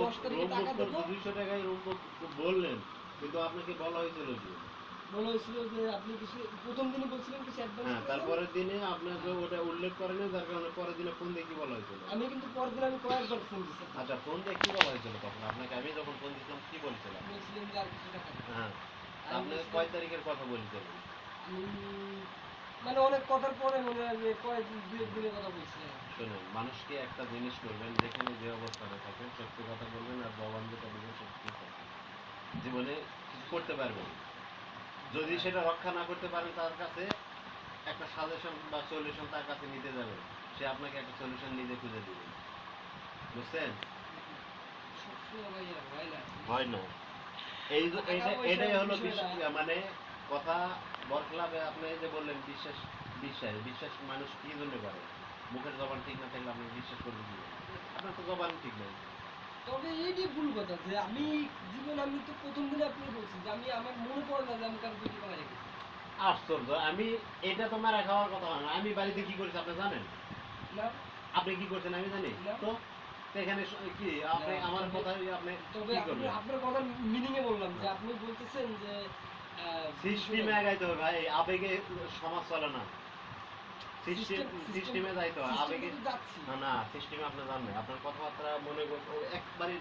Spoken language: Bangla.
দশ তারিখে টাকা দেবো। দুইশো টাকায় রুম বললেন কিন্তু আপনাকে বলা হয়েছিল কি বলা হয়েছিল যে আপনি কিছু প্রথম দিনই বলছিলেন কিছু অ্যাডভান্স হ্যাঁ তারপরের দিনে আপনাকে ওটা উল্লেখ করেনি যার কারণে পরের দিনে ফোন দিয়ে কি বলা হয়েছিল? আমি কিন্তু পরের দিন আমি কয়েকবার ফোন আচ্ছা ফোন দিয়ে কি বলা হয়েছিল তখন? আপনাকে আমি যখন ফোন দিয়েছিলাম কি বলছিলাম? বলছিলেন যে আর কিছু টাকা হ্যাঁ আপনি কয় তারিখের কথা বলছিলেন? আমি মানে অনেক কথার পরে মনে হয় যে কয়েক দু দিনের কথা বলছিলাম। শুনুন মানুষকে একটা জিনিস যেখানে যে অবস্থানে থাকেন সত্যি কথা বলবেন আর জবান যেটা বলবেন সত্যি জীবনে কিছু করতে পারবেন। যদি সেটা রক্ষা না করতে পারেন তার কাছে একটা সাজেশন বা সলিউশন তার কাছে নিতে যাবেন। সে আপনাকে একটা সলিউশন নিজে খুঁজে দিবে। বুঝছেন? হয় না। এই এটাই হলো মানে কথা বরখলাফে আপনি যে বললেন বিশ্বাস বিশ্বাস বিশ্বাস মানুষ কি জন্য করে? মুখের জবান ঠিক না থাকলে আপনি বিশ্বাস করবেন কি? আপনার তো জবান ঠিক নেই। তবে এইটি ভুল কথা যে আমি জীবন আমি তো প্রথম দিনে বলছি যে আমি আমার মনে পড়ে না যে আমি কারও দুটি টাকা রেখেছি আশ্চর্য আমি এটা তো মারা খাওয়ার কথা না। আমি বাড়িতে কি করেছি আপনি জানেন? না। আপনি কি করছেন আমি জানি। তো এখানে কি আপনি আমার কথা আপনি তবে আপনার কথার মিনিং এ বললাম যে আপনি বলতেছেন যে সিস্টেমে যাইতে হবে ভাই আবেগে সমাজ চলে না। সিস্টেম যাইতে হবে আবেগে না না সিস্টেমে আপনি জানবেন আপনার কথাবার্তা মনে করতো একবারই